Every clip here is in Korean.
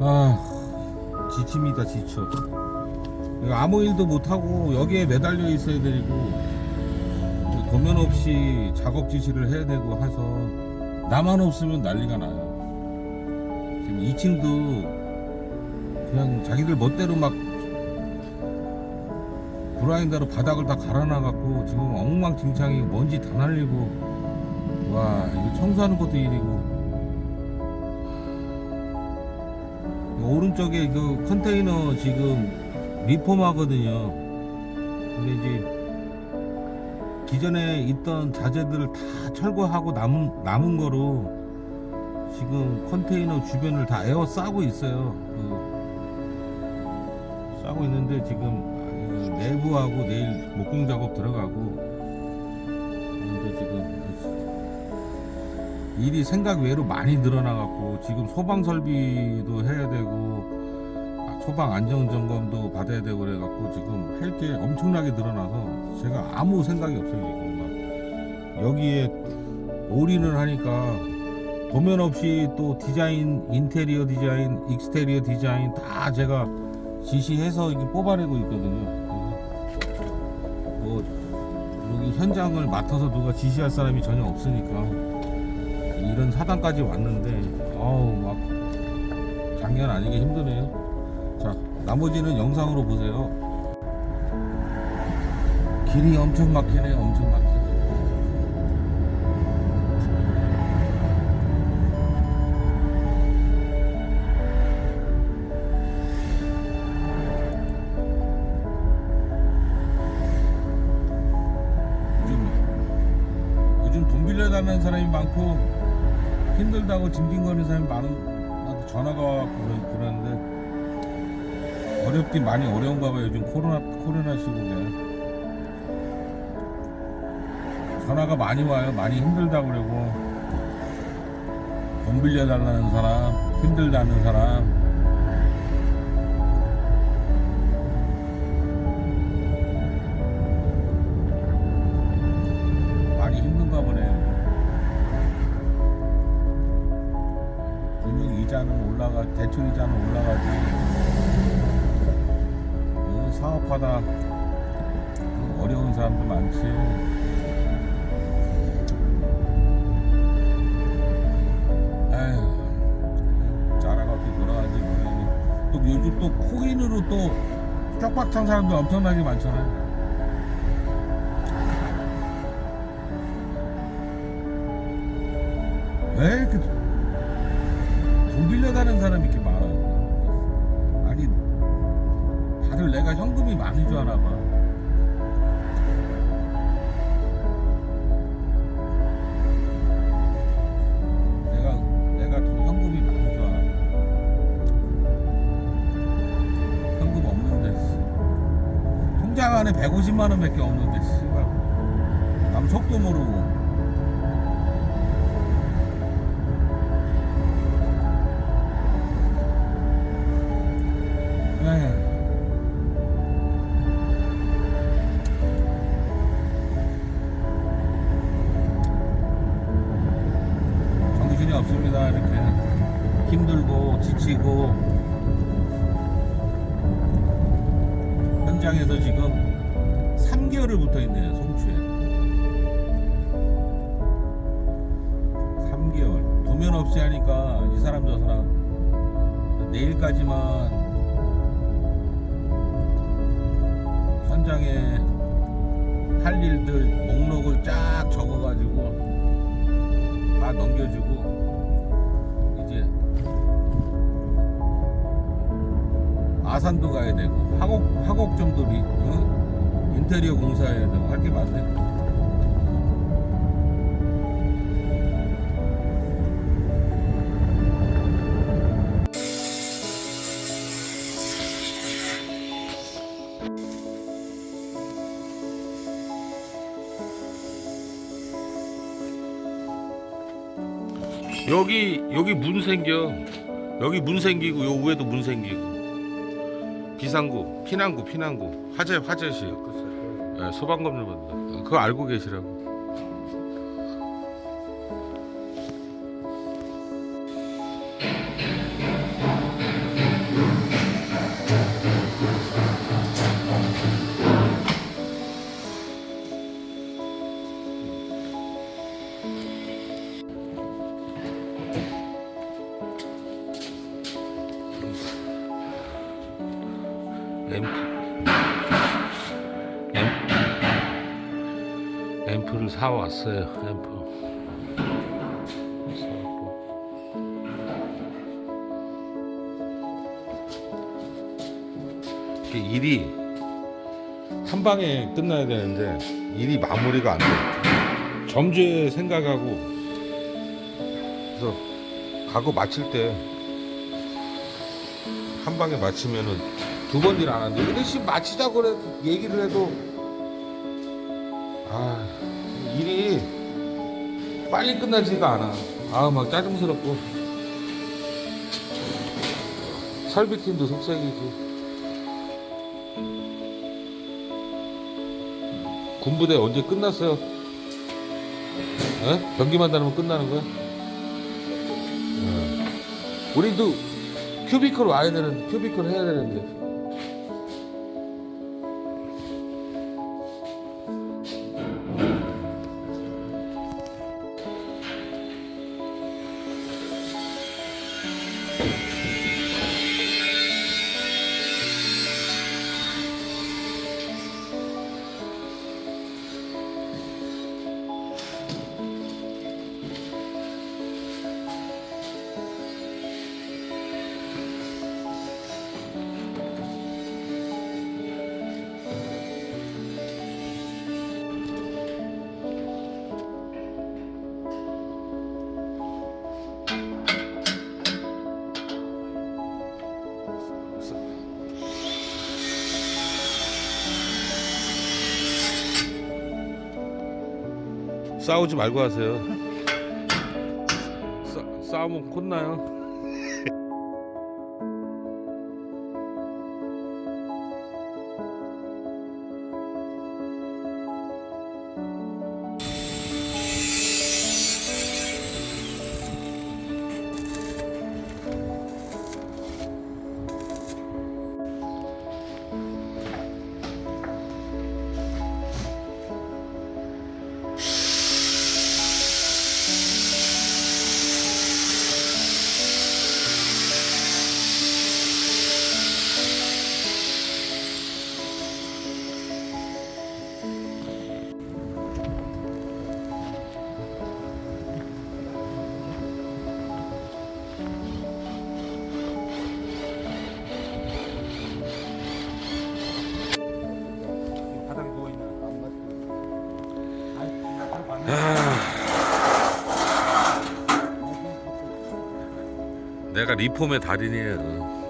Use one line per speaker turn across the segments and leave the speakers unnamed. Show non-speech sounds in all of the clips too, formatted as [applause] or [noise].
아 지칩니다 지쳐 아무 일도 못하고 여기에 매달려 있어야 되고 도면 없이 작업 지시를 해야 되고 해서 나만 없으면 난리가 나요. 지금 2층도 그냥 자기들 멋대로 막 브라인더로 바닥을 다 갈아놔갖고 지금 엉망진창이 먼지 다 날리고 와 이거 청소하는 것도 일이고 오른쪽에 그 컨테이너 지금 리폼 하거든요. 근데 이제 기존에 있던 자재들을 다 철거하고 남은 남은 거로 지금 컨테이너 주변을 다 에어 싸고 있어요. 그 싸고 있는데 지금 그 내부하고 내일 목공 작업 들어가고 일이 생각 외로 많이 늘어나갖고 지금 소방 설비도 해야 되고 아, 소방 안전 점검도 받아야 되고 그래갖고 지금 할 게 엄청나게 늘어나서 제가 아무 생각이 없어요 지금 막 여기에 올인을 하니까 도면 없이 또 디자인 인테리어 디자인 익스테리어 디자인 다 제가 지시해서 이렇게 뽑아내고 있거든요. 뭐 여기 현장을 맡아서 누가 지시할 사람이 전혀 없으니까 이런 사단까지 왔는데 어우 막 작년 아니게 힘드네요. 자 나머지는 영상으로 보세요. 길이 엄청 막히네 엄청 막히네. 요즘 요즘 돈 빌려 달라는 사람이 많고 힘들다고 징징거리는 사람이 많은 나한테 전화가 와갖고 그러- 그러는데 어렵긴 많이 어려운가 봐요. 요즘 코로나 코로나 시국에. 전화가 많이 와요. 많이 힘들다고 그러고. 돈 빌려 달라는 사람 힘들다는 사람 이자는 올라가 대출 이자는 올라가지. 어, 사업하다. 어려운 사람도 많지. 어떻게 돌아가는지 모르겠네 또 요즘 또 코인으로 또 쪽박 찬 사람도 엄청나게 많잖아요 왜? 이렇게 돈 빌려다는 사람이 이렇게 많아? 아니 다들 내가 현금이 많은 줄 아나 봐. 내가 내가 돈 현금이 많은 줄 아나? 현금 없는데 씨. 통장 안에 150만 원 밖에 없는데 씨발 남 속도 모르고. 3개월을 붙어 있네요. 송추에 3개월 도면 없이 하니까 이 사람 저 사람 내일까지만 현장에 할 일들 목록을 쫙 적어가지고 다 넘겨주고 이제 아산도 가야 되고 화곡 화곡점도 리, 어? 인테리어 공사해야 되고 할 게 많네. 여기 여기 문 생겨. 여기 문 생기고 요 위에도 문 생기고. 비상구 피난구 피난구. 화재 화재시 예, 네, 소방관님보다 그거 알고 계시라고. 음. 앰프를 사왔어요 앰프. 이게 일이 한 방에 끝나야 되는데 일이 마무리가 안 돼. 점주의 생각하고 그래서 가구 마칠 때 한 방에 마치면은 두 번 일 안 하는데 근데 씨 마치자고 그래 얘기를 해도 아 일이 빨리 끝나지가 않아 아 막 짜증스럽고 설비팀도 속색이지 군부대 언제 끝났어요? 에? 변기만 다르면 끝나는 거야? 어. 우리도 큐비클 와야 되는 큐비클 해야 되는데 싸우지 말고 하세요. 싸, 싸우면 혼나요.
맞고.
내가 리폼의 달인이에요.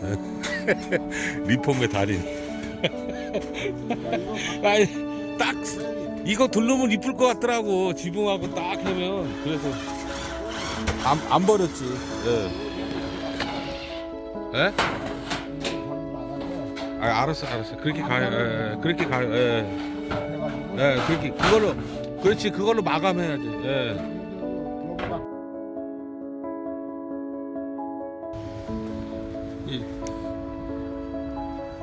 [laughs] 리폼의 달인. [laughs] 아니 딱 이거 둘러면 이쁠 것 같더라고 지붕하고 딱 하면 그래서 안, 안 버렸지. 예. 예? 아 알았어 알았어 그렇게 가요. 예, 예. 그렇게 가요. 예. 예, 그렇게 그걸로 그렇지 그걸로 마감해야지. 예. 이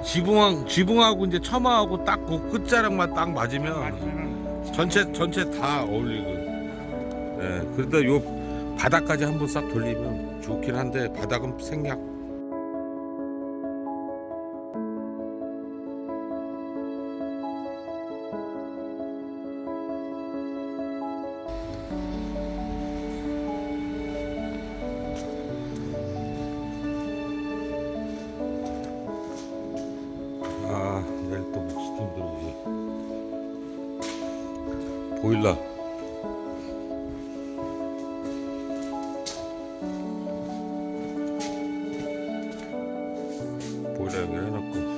지붕하고 지붕하고 이제 처마하고 딱 그 끝자락만 딱 맞으면 전체 전체 다 어울리고. 예. 그러다 요 바닥까지 한번 싹 돌리면 좋긴 한데 바닥은 생략. 여기다 여기 해놓고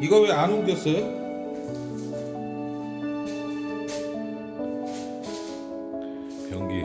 이거 왜 안 옮겼어요? 변기